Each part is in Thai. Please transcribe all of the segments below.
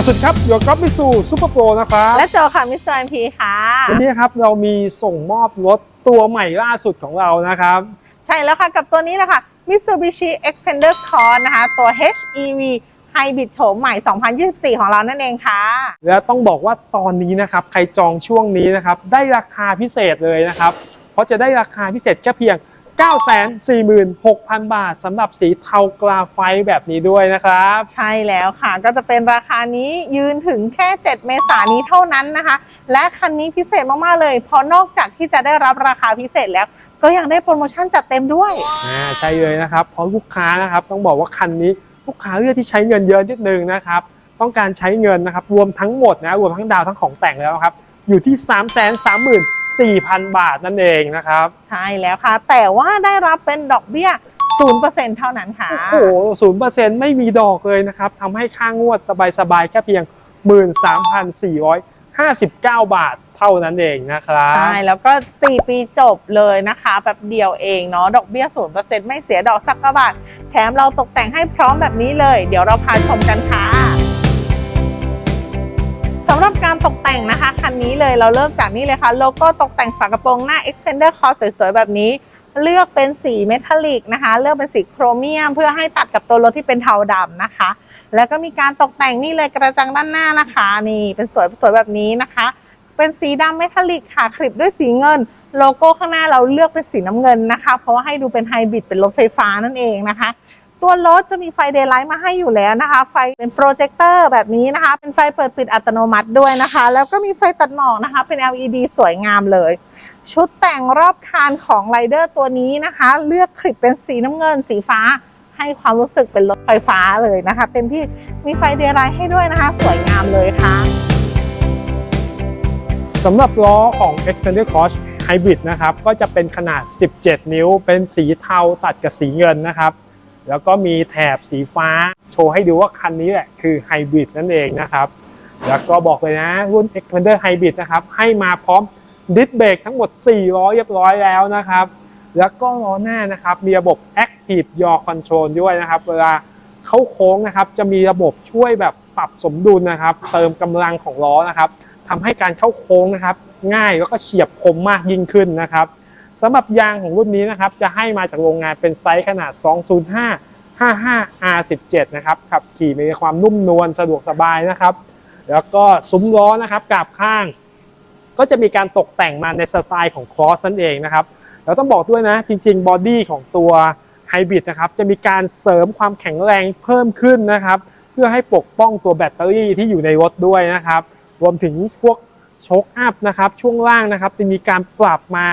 กับสุดครับโยกับมิสูซูเปอร์โปรนะครับ และโจค่ะมิสเตอร์เอ็มพีค่ะ วันนี้ครับเรามีส่งมอบรถตัวใหม่ล่าสุดของเรานะครับ ใช่แล้วค่ะกับตัวนี้แหละค่ะ Mitsubishi Xpander Cross นะคะ ตัว HEV Hybrid โฉมใหม่ 2024 ของเรานั่นเองค่ะ และต้องบอกว่าตอนนี้นะครับ ใครจองช่วงนี้นะครับ ได้ราคาพิเศษเลยนะครับ เพราะจะได้ราคาพิเศษแค่เพียง 946,000 บาทสำหรับสีเทากราไฟต์แบบนี้ด้วยนะครับ ใช่แล้วค่ะก็จะเป็นราคานี้ยืนถึงแค่ 7 เมษายนนี้เท่านั้นนะคะ และคันนี้พิเศษมาก ๆ เลย เพราะนอกจากที่จะได้รับราคาพิเศษแล้ว ก็ยังได้โปรโมชั่นจัดเต็มด้วยอ่าใช่เลยนะครับ เพราะลูกค้านะครับต้องบอกว่าคันนี้ลูกค้าเลือกที่ใช้เงินเยอะนิดนึงนะครับ ต้องการใช้เงินนะครับรวมทั้งหมดนะรวมทั้งดาวทั้งของแต่งแล้วนะครับอยู่ที่ 3 3 4 0 0 0 บาทนั่นเองนะครับ ใช่แล้วค่ะ แต่ว่าได้รับเป็นดอกเบี้ย 0%เท่านั้นค่ะ โอ้โหศูนย์เปอร์เซ็นต์ไม่มีดอกเลยนะครับทำให้ค่างวดสบายๆ แค่เพียง 13,459 บาทเท่านั้นเองนะครับใช่แล้วก็ 4 ปีจบเลยนะคะแบบเดียวเองเนาะดอกเบี้ย0%ไม่เสียดอกสักกระบาทแถมเราตกแต่งให้พร้อมแบบนี้เลย เดี๋ยวเราพาชมกันค่ะ สำหรับการตกแต่งนะคะ คันนี้เลยเราเริ่มจากนี่เลยค่ะ โลโก้ตกแต่งฝากระโปรงหน้า Expander Cross สวยๆ แบบนี้ เลือกเป็นสีเมทัลลิกนะคะ เลือกเป็นสีโครเมียม เพื่อให้ตัดกับตัวรถที่เป็นเทาดำนะคะ แล้วก็มีการตกแต่งนี่เลยกระจังด้านหน้านะคะ นี่เป็นสวยสวยแบบนี้นะคะ เป็นสีดำเมทัลลิกค่ะคลิปด้วยสีเงิน โลโก้ข้างหน้าเราเลือกเป็นสีน้ำเงินนะคะ เพราะว่าให้ดูเป็นไฮบริดเป็นรถไฟฟ้านั่นเองนะคะ ตัวรถจะมีไฟเดย์ไลท์มาให้อยู่แล้วนะคะ ไฟเป็นโปรเจคเตอร์แบบนี้นะคะ เป็นไฟเปิดปิดอัตโนมัติด้วยนะคะ แล้วก็มีไฟตัดหมอกนะคะ เป็น LED สวยงามเลย ชุดแต่งรอบคานของไรเดอร์ตัวนี้นะคะ เลือกคลิปเป็นสีน้ำเงินสีฟ้า ให้ความรู้สึกเป็นรถไฟฟ้าเลยนะคะ เต็มที่มีไฟเดย์ไลท์ให้ด้วยนะคะ สวยงามเลยค่ะสำหรับล้อของ Expander Cross Hybrid นะครับ ก็จะเป็นขนาด 17 นิ้ว เป็นสีเทาตัดกับสีเงินนะครับ แล้วก็มีแถบสีฟ้าโชว์ให้ดูว่าคันนี้แหละคือ Hybrid นั่นเองนะครับ แล้วก็บอกเลยนะรุ่น Expander Hybrid นะครับ ให้มาพร้อมดิสเบรกทั้งหมด 4 ล้อเรียบร้อยแล้วนะครับ แล้วก็ล้อหน้านะครับ มีระบบ Active Yaw Control ด้วยนะครับ เวลาเข้าโค้งนะครับ จะมีระบบช่วยแบบปรับสมดุลนะครับ เติมกำลังของล้อนะครับทำให้การเข้าโค้งนะครับ ง่ายแล้วก็เฉียบคมมากยิ่งขึ้นนะครับ สำหรับยางของรุ่นนี้นะครับจะให้มาจากโรงงานเป็นไซส์ขนาด 205 55 R17 นะครับขับขี่มีความนุ่มนวลสะดวกสบายนะครับ แล้วก็ซุ้มล้อนะครับกาบข้าง ก็จะมีการตกแต่งมาในสไตล์ของครอสนั่นเองนะครับแล้วต้องบอกด้วยนะจริงๆบอดี้ของตัวไฮบริดนะครับจะมีการเสริมความแข็งแรงเพิ่มขึ้นนะครับ เพื่อให้ปกป้องตัวแบตเตอรี่ที่อยู่ในรถด้วยนะครับ รวมถึงพวกโชคอัพนะครับช่วงล่างนะครับจะมีการปรับมา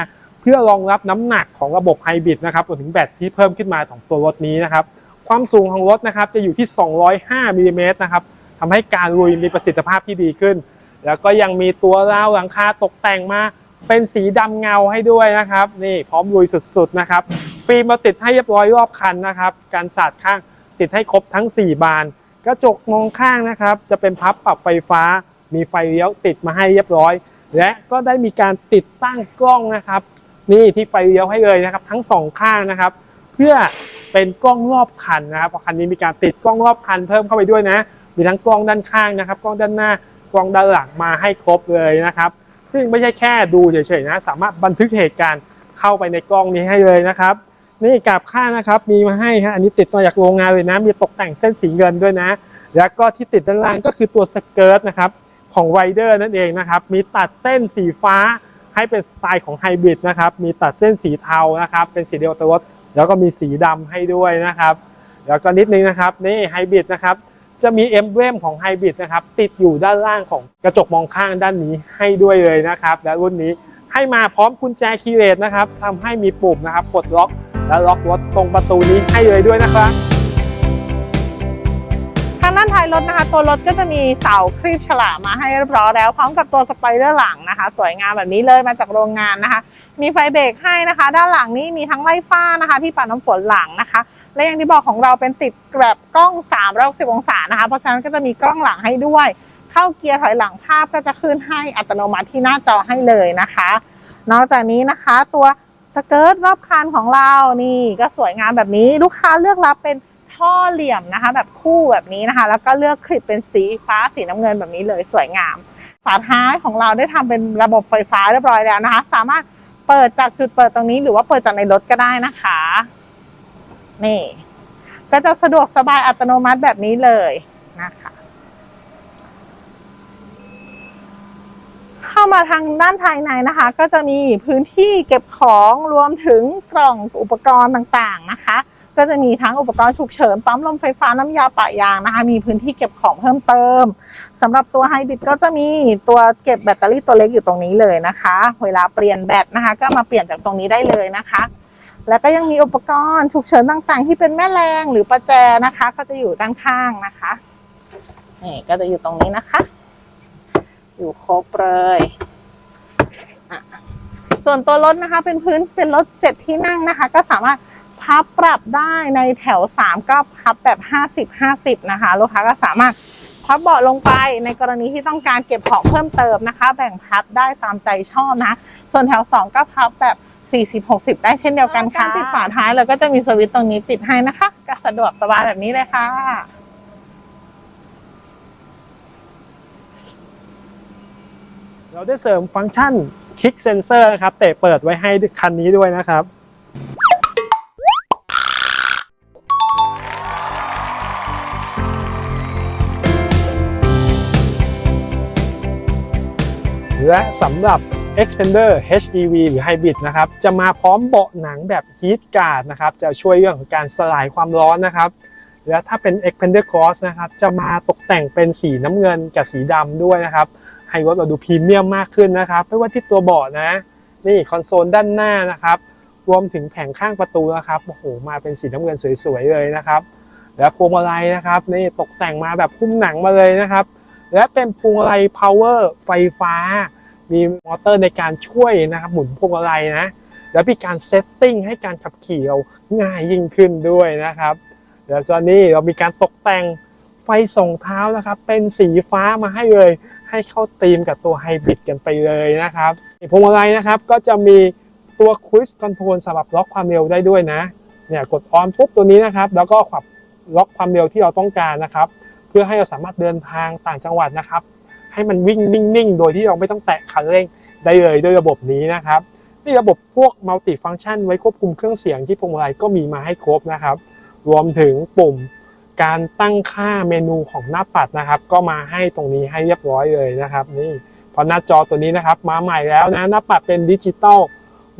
พื่อรองรับน้ำหนักของระบบไฮบริดนะครับรวมถึงแบตที่เพิ่มขึ้นมาของตัวรถนี้นะครับ ความสูงของรถนะครับจะอยู่ที่ 205มิลลิเมตรนะครับทำให้การลุยมีประสิทธิภาพที่ดีขึ้น แล้วก็ยังมีตัวราวหลังคาตกแต่งมาเป็นสีดำเงาให้ด้วยนะครับ นี่พร้อมลุยสุด ๆ นะครับ ฟิล์มมาติดให้เรียบร้อยรอบคันนะครับ การสาดข้างติดให้ครบทั้ง 4 บาน กระจกมองข้างนะครับ จะเป็นพับปรับไฟฟ้า มีไฟเลี้ยวติดมาให้เรียบร้อย และก็ได้มีการติดตั้งกล้องนะครับ นี่ที่ไฟเลี้ยวให้เลยนะครับ ทั้งสองข้างนะครับ เพื่อเป็นกล้องรอบคันนะครับพราะคันนี้มีการติดกล้องรอบคันเพิ่มเข้าไปด้วยนะ มีทั้งกล้องด้านข้างนะครับ กล้องด้านหน้ากล้องด้านหลังมาให้ครบเลยนะครับ ซึ่งไม่ใช่แค่ดูเฉยๆนะ สามารถบันทึกเหตุการณ์เข้าไปในกล้องนี้ให้เลยนะครับ นี่กาบข้างนะครับมีมาให้ฮะอันนี้ติดมาจากโรงงานเลยนะ มีตกแต่งเส้นสีเงินด้วยนะ แล้วก็ที่ติดด้านล่างก็คือตัวสเกิร์ตนะครับของไรเดอร์นั่นเองนะครับ มีตัดเส้นสีฟ้า ให้เป็นสไตล์ของไฮบริดนะครับ มีตัดเส้นสีเทานะครับ เป็นสีเดียวตัวรถ แล้วก็มีสีดำให้ด้วยนะครับ แล้วก็นิดนึงนะครับ นี่ไฮบริดนะครับ จะมีเอ็มเบรมของไฮบริดนะครับ ติดอยู่ด้านล่างของกระจกมองข้างด้านนี้ให้ด้วยเลยนะครับ และรุ่นนี้ให้มาพร้อมกุญแจคีย์เลสนะครับทำให้มีปุ่มนะครับปลดล็อก และล็อกรถตรงประตูนี้ให้เลยด้วยนะครับ ถนะคะ ตัวรถก็จะมีเสาครีบฉลามมาให้เรียบร้อยแล้ว พร้อมกับตัวสไปเดอร์หลังนะคะ สวยงามแบบนี้เลยมาจากโรงงานนะคะ มีไฟเบรกให้นะคะ ด้านหลังนี้มีทั้งไล่ฟ้านะคะ ที่ปัดน้ำฝนหลังนะคะ และอย่างที่บอกของเราเป็นติดแบบกล้อง360องศานะคะ เพราะฉะนั้นก็จะมีกล้องหลังให้ด้วย เข้าเกียร์ถอยหลังภาพก็จะขึ้นให้อัตโนมัติที่หน้าจอให้เลยนะคะ นอกจากนี้นะคะตัวสเกิร์ตรอบคันของเรานี่ก็สวยงามแบบนี้ลูกค้าเลือกรับเป็น ท่อเหลี่ยมนะคะ แบบคู่แบบนี้นะคะ แล้วก็เลือกคลิปเป็นสีฟ้าสีน้ำเงินแบบนี้เลยสวยงาม ฝาท้ายของเราได้ทำเป็นระบบไฟฟ้าเรียบร้อยแล้วนะคะ สามารถเปิดจากจุดเปิดตรงนี้หรือว่าเปิดจากในรถก็ได้นะคะ นี่ ก็จะสะดวกสบายอัตโนมัติแบบนี้เลยนะคะ เข้ามาทางด้านภายในนะคะ ก็จะมีพื้นที่เก็บของรวมถึงกล่องอุปกรณ์ต่างๆนะคะ ก็จะมีทั้งอุปกรณ์ฉุกเฉินปั๊มลมไฟฟ้าน้ำยาปะยางนะคะ มีพื้นที่เก็บของเพิ่มเติมสำหรับตัวไฮบริดก็จะมีตัวเก็บแบตเตอรี่ตัวเล็กอยู่ตรงนี้เลยนะคะ เวลาเปลี่ยนแบตนะคะ ก็มาเปลี่ยนจากตรงนี้ได้เลยนะคะ แล้วก็ยังมีอุปกรณ์ฉุกเฉินต่างๆ ที่เป็นแม่แรงหรือประแจนะคะ ก็จะอยู่ด้านข้างนะคะนี่ก็จะอยู่ตรงนี้นะคะ อยู่ครบเลยส่วนตัวรถนะคะ เป็นพื้นเป็นรถเจ็ดที่นั่งนะคะ ก็สามารถ พับปรับได้ในแถวสามก็พับแบบห้าสิบห้าสิบนะคะ ลูกค้าก็สามารถพับเบาะลงไปในกรณีที่ต้องการเก็บของเพิ่มเติมนะคะ แบ่งพับได้ตามใจชอบนะ ส่วนแถวสองก็พับแบบ 40 60 ได้เช่นเดียวกันค่ะการปิดฝาท้ายเราก็จะมีสวิตช์ตรงนี้ติดให้นะคะก็สะดวกสบายแบบนี้เลยค่ะเราได้เสริมฟังก์ชันคลิกเซนเซอร์นะครับ เตะเปิดไว้ให้คันนี้ด้วยนะครับ และสำหรับ Expander HEV หรือ Hybrid นะครับจะมาพร้อมเบาะหนังแบบ Heat Guard นะครับจะช่วยเรื่องของการสลายความร้อนนะครับและถ้าเป็น Expander Cross นะครับจะมาตกแต่งเป็นสีน้ำเงินกับสีดำด้วยนะครับให้รถเราดูพรีเมียมมากขึ้นนะครับไม่ว่าที่ตัวเบาะนะนี่คอนโซลด้านหน้านะครับรวมถึงแผงข้างประตูนะครับโอ้โหมาเป็นสีน้ำเงินสวยๆเลยนะครับแล้วพวงมาลัยนะครับนี่ตกแต่งมาแบบหุ้มหนังมาเลยนะครับ และเป็นพวงมาลัย power ไฟฟ้า มีมอเตอร์ในการช่วยนะครับหมุนพวงมาลัยนะ แล้วมีการเซตติ้งให้การขับขี่เราง่ายยิ่งขึ้นด้วยนะครับ แล้วก็นี่เรามีการตกแต่งไฟส่องเท้านะครับ เป็นสีฟ้ามาให้เลย ให้เข้าธีมกับตัวไฮบริดกันไปเลยนะครับพวงมาลัยนะครับก็จะมีตัวค u i สคอนโทรลสำหรับล็อกความเร็วได้ด้วยนะเนี่ยกดออนปุ๊บตัวนี้นะครับ แล้วก็ขับล็อกความเร็วที่เราต้องการนะครับ เพื่อให้เราสามารถเดินทางต่างจังหวัดนะครับ ให้มันวิ่งนิ่งๆ โดยที่เราไม่ต้องแตะคันเร่งได้เลยด้วยระบบนี้นะครับนี่ระบบพวกมัลติฟัง c t ชันไว้ควบคุมเครื่องเสียงที่พวงมาลัยก็มีมาให้ครบนะครับ รวมถึงปุ่มการตั้งค่าเมนูของหน้าปัดนะครับ ก็มาให้ตรงนี้ให้เรียบร้อยเลยนะครับ นี่พอหน้าจอตัวนี้นะครับมาใหม่แล้วนะหน้าปัดเป็นดิจิตอล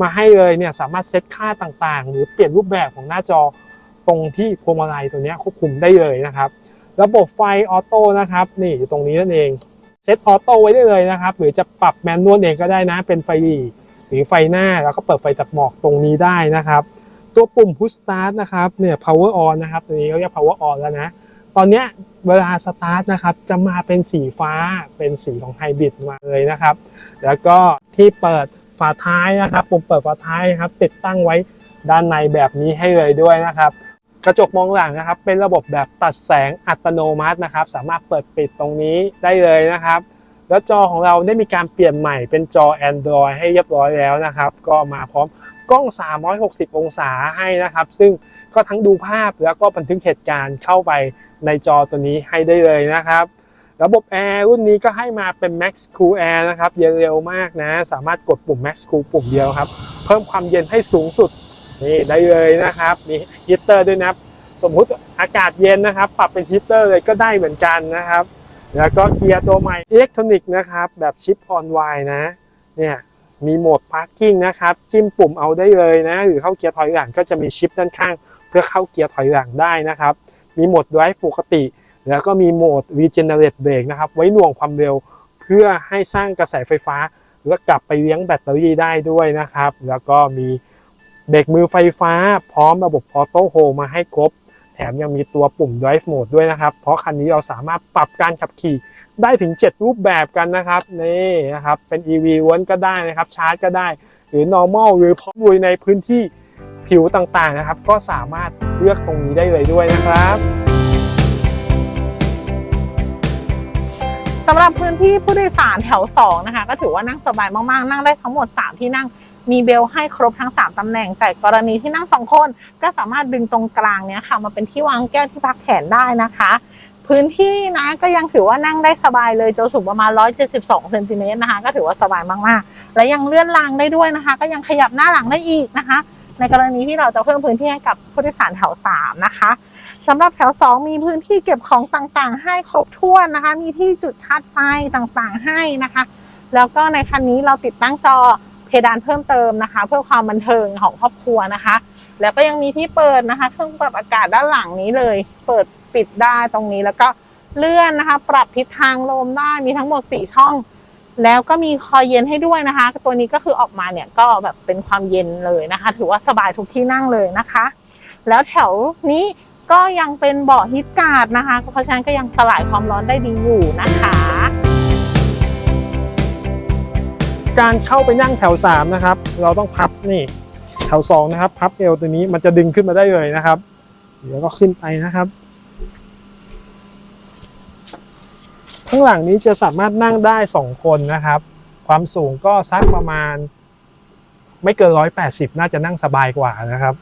มาให้เลยเนี่ยสามารถเซตค่าต่างๆ หรือเปลี่ยนรูปแบบของหน้าจอตรงที่พวงมาลัยตัวนี้ควบคุมได้เลยนะครับ ระบบไฟออโต้นะครับ นี่อยู่ตรงนี้นั่นเอง เซตออโต้ไว้ได้เลยนะครับ หรือจะปรับแมนนวลเองก็ได้นะ เป็นไฟหลีหรือไฟหน้าแล้วก็เปิดไฟตัดหมอกตรงนี้ได้นะครับ ตัวปุ่ม push start นะครับเนี่ย power on นะครับตัวนี้เขาเรียก power on แล้วนะ ตอนนี้เวลาสตาร์ทนะครับจะมาเป็นสีฟ้าเป็นสีของไฮบริดมาเลยนะครับ แล้วก็ที่เปิดฝาท้ายนะครับ ปุ่มเปิดฝาท้ายนะครับ ติดตั้งไว้ด้านในแบบนี้ให้เลยด้วยนะครับ กระจกมองหลังนะครับ เป็นระบบแบบตัดแสงอัตโนมัตินะครับ สามารถเปิดปิดตรงนี้ได้เลยนะครับ แล้วจอของเราได้มีการเปลี่ยนใหม่เป็นจอ Android ให้เรียบร้อยแล้วนะครับ ก็มาพร้อมกล้อง 360 องศาให้นะครับ ซึ่งก็ทั้งดูภาพแล้วก็บันทึกเหตุการณ์เข้าไปในจอตัวนี้ให้ได้เลยนะครับ ระบบแอร์รุ่นนี้ก็ให้มาเป็น Max Cool Air นะครับ เย็นเร็วมากนะ สามารถกดปุ่ม Max Cool ปุ่มเดียวครับ เพิ่มความเย็นให้สูงสุด นี่ได้เลยนะครับ มีฮีตเตอร์ด้วยนะครับสมมุติอากาศเย็นนะครับ ปรับเป็นฮีตเตอร์เลยก็ได้เหมือนกันนะครับ แล้วก็เกียร์ตัวใหม่อิเล็กทรอนิกส์นะครับ แบบชิปออนไวนะ เนี่ยมีโหมดพาร์กิ้งนะครับ จิ้มปุ่มเอาได้เลยนะ หรือเข้าเกียร์ถอยหลังก็จะมีชิปด้านข้าง เพื่อเข้าเกียร์ถอยหลังได้นะครับ มีโหมด drive ปกติ แล้วก็มีโหมด regenerate brake นะครับ ไว้หน่วงความเร็วเพื่อให้สร้างกระแสไฟฟ้า แล้วกลับไปเลี้ยงแบตเตอรี่ได้ด้วยนะครับ แล้วก็มี เบรกมือไฟฟ้า พร้อมระบบ auto hold มาให้ครบ แถมยังมีตัวปุ่ม drive mode ด้วยนะครับ เพราะคันนี้เราสามารถปรับการขับขี่ได้ถึง 7 รูปแบบกันนะครับนี่นะครับเป็น EV วนก็ได้นะครับชาร์จก็ได้ หรือ normal หรือพร้อมลุยในพื้นที่ผิวต่างๆนะครับ ก็สามารถเลือกตรงนี้ได้เลยด้วยนะครับสำหรับพื้นที่ผู้โดยสารแถว 2 นะคะ ก็ถือว่านั่งสบายมาก ๆ นั่งได้ทั้งหมด 3 ที่นั่ง มีเบลให้ครบทั้ง 3 ตำแหน่ง แต่กรณีที่นั่งสองคน ก็สามารถดึงตรงกลางเนี้ยค่ะมาเป็นที่วางแก้วที่พักแขนได้นะคะ พื้นที่นะก็ยังถือว่านั่งได้สบายเลยโจสูงประมาณ 172เซนติเมตรนะคะ ก็ถือว่าสบายมากๆ และยังเลื่อนรางได้ด้วยนะคะ ก็ยังขยับหน้าหลังได้อีกนะคะ ในกรณีที่เราจะเพิ่มพื้นที่ให้กับผู้โดยสารแถว3นะคะสำหรับแถว 2 มีพื้นที่เก็บของต่างๆ ให้ครบถ้วนนะคะ มีที่จุดชาร์จไฟต่างๆให้นะคะ แล้วก็ในคันนี้เราติดตั้งจอ เพดานเพิ่มเติมนะคะ เพื่อความบันเทิงของครอบครัวนะคะ แล้วก็ยังมีที่เปิดนะคะ เครื่องปรับอากาศด้านหลังนี้เลย เปิดปิดได้ตรงนี้แล้วก็เลื่อนนะคะ ปรับทิศทางลมได้มีทั้งหมด 4 ช่อง แล้วก็มีคอยเย็นให้ด้วยนะคะ ตัวนี้ก็คือออกมาเนี่ยก็แบบเป็นความเย็นเลยนะคะ ถือว่าสบายทุกที่นั่งเลยนะคะ แล้วแถวนี้ก็ยังเป็นเบาะฮิตการ์ดนะคะ เพราะฉะนั้นก็ยังสลายความร้อนได้ดีอยู่นะคะ การเข้าไปนั่งแถว 3 นะครับ เราต้องพับนี่แถว 2 นะครับ พับเอวตัวนี้มันจะดึงขึ้นมาได้เลยนะครับ เดี๋ยวก็ขึ้นไปนะครับข้างหลังนี้จะสามารถนั่งได้ 2 คนนะครับ ความสูงก็สักประมาณ ไม่เกิน 180 น่าจะนั่งสบายกว่านะครับ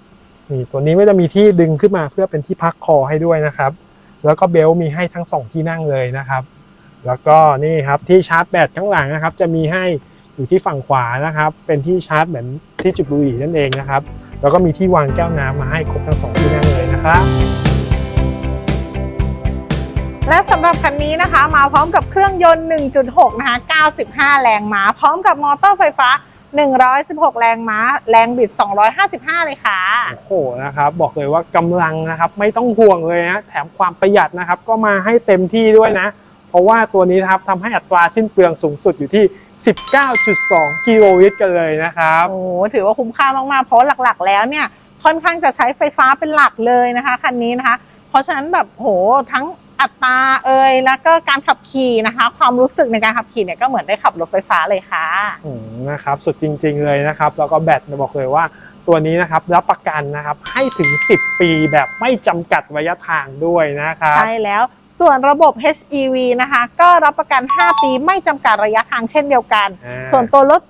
นี่ตัวนี้ไม่จะมีที่ดึงขึ้นมาเพื่อเป็นที่พักคอให้ด้วยนะครับ แล้วก็เบลมีให้ทั้งสองที่นั่งเลยนะครับ แล้วก็นี่ครับที่ชาร์จแบตข้างหลังนะครับ จะมีให้ อยู่ที่ฝั่งขวานะครับ เป็นที่ชาร์จเหมือนที่จุดบุหรี่นั่นเองนะครับ แล้วก็มีที่วางแก้วน้ำมาให้ครบทั้งสองที่นั่งเลยนะครับและสำหรับคันนี้นะคะ มาพร้อมกับเครื่องยนต์ 1.6 นะคะ 95 แรงม้า พร้อมกับมอเตอร์ไฟฟ้า 116 แรงม้า แรงบิด 255 เลยค่ะ โอ้โห นะครับ บอกเลยว่ากำลังนะครับ ไม่ต้องห่วงเลยนะ แถมความประหยัดนะครับ ก็มาให้เต็มที่ด้วยนะเพ ราะว่าตัวนี้นะครับทำให้อัตราสิ้นเปลืองสูงสุดอยู่ที่ 19.2 กิโลลิตรกันเลยนะครับ โอ้โหถือว่าคุ้มค่ามากๆ เพราะหลักๆ แล้วเนี่ยค่อนข้างจะใช้ไฟฟ้าเป็นหลักเลยนะคะคันนี้นะคะ เพราะฉะนั้นแบบโหทั้งอัตราเอ่ยแล้วก็การขับขี่นะคะ ความรู้สึกในการขับขี่เนี่ยก็เหมือนได้ขับรถไฟฟ้าเลยค่ะอืมนะครับสุดจริง ๆ เลยนะครับ แล้วก็แบตเนี่ยบอกเลยว่าตัวนี้นะครับรับประกันนะครับให้ถึง 10 ปีแบบไม่จำกัดระยะทางด้วยนะครับ ใช่แล้ว ส่วนระบบ HEV นะคะ ก็รับประกัน 5 ปีไม่จำกัดระยะทางเช่นเดียวกัน อ่า ส่วนตัวรถ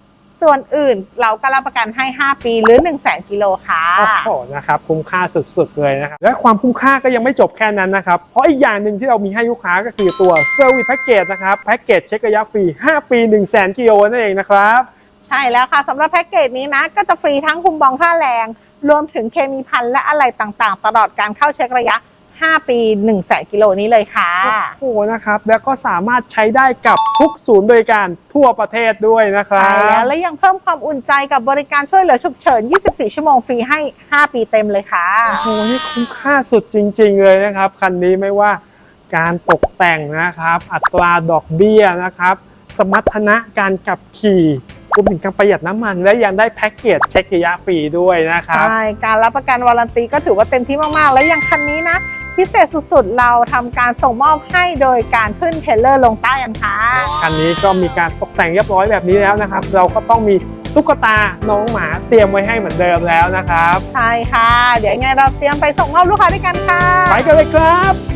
ส่วนอื่นเราก็รับประกันให้ 5 ปีหรือ 1 0 0 0 0แกิโลค่ะ โอ้โหนะครับคุ้มค่าสุดๆเลยนะครับและความคุ้มค่าก็ยังไม่จบแค่นั้นนะครับ เพราะอีกอย่างหนึ่งที่เรามีให้ลูกค้าก็คือตัว Service Package นะครับแพ็กเกจเช็คระยะฟรี 5 ปี 1 0 0 0 0แกิโลนั่นเองนะครับ ใช่แล้วค่ะสำหรับแพ็กเกจนี้นะ ก็จะฟรีทั้งคุมบองค่าแรง รวมถึงเคมีพันและอะไรต่างๆ ตลอดการเข้าเช็คระยะ 5 ปี 1 0 0 0 0แกิโลนี้เลยค่ะ โอ้โหนะครับ แล้วก็สามารถใช้ได้กับทุกศูนย์บริการทั่วประเทศด้วยนะครัใช่บแล้วและยังเพิ่มความอุ่นใจกับบริการช่วยเหลือฉุกเฉิน 24 ชั่วโมงฟรีให้ 5 ปีเต็มเลยค่ะ โอ้โหนี่คุ้มค่าสุดจริง ๆ เลยนะครับ คันนี้ไม่ว่าการตกแต่งนะครับ อัตราดอกเบี้ยนะครับ สมรรถนะการขับขี่รวมถึงการประหยัดน้ำมัน และยังได้แพ็กเกจเช็คระยะฟรีด้วยนะครับ ใช่ การรับประกันวารันตีก็ถือว่าเต็มที่มาก ๆ แล้วอย่างคันนี้นะ พิเศษสุดๆ เราทำการส่งมอบให้โดยการขึ้นเทรลเลอร์ลงใต้กันค่ะ คันนี้ก็มีการตกแต่งเรียบร้อยแบบนี้แล้วนะครับ เราก็ต้องมีตุ๊กตาน้องหมาเตรียมไว้ให้เหมือนเดิมแล้วนะครับ ใช่ค่ะ เดี๋ยวยังไงเราเตรียมไปส่งมอบลูกค้าด้วยกันค่ะ ไปกันเลยครับ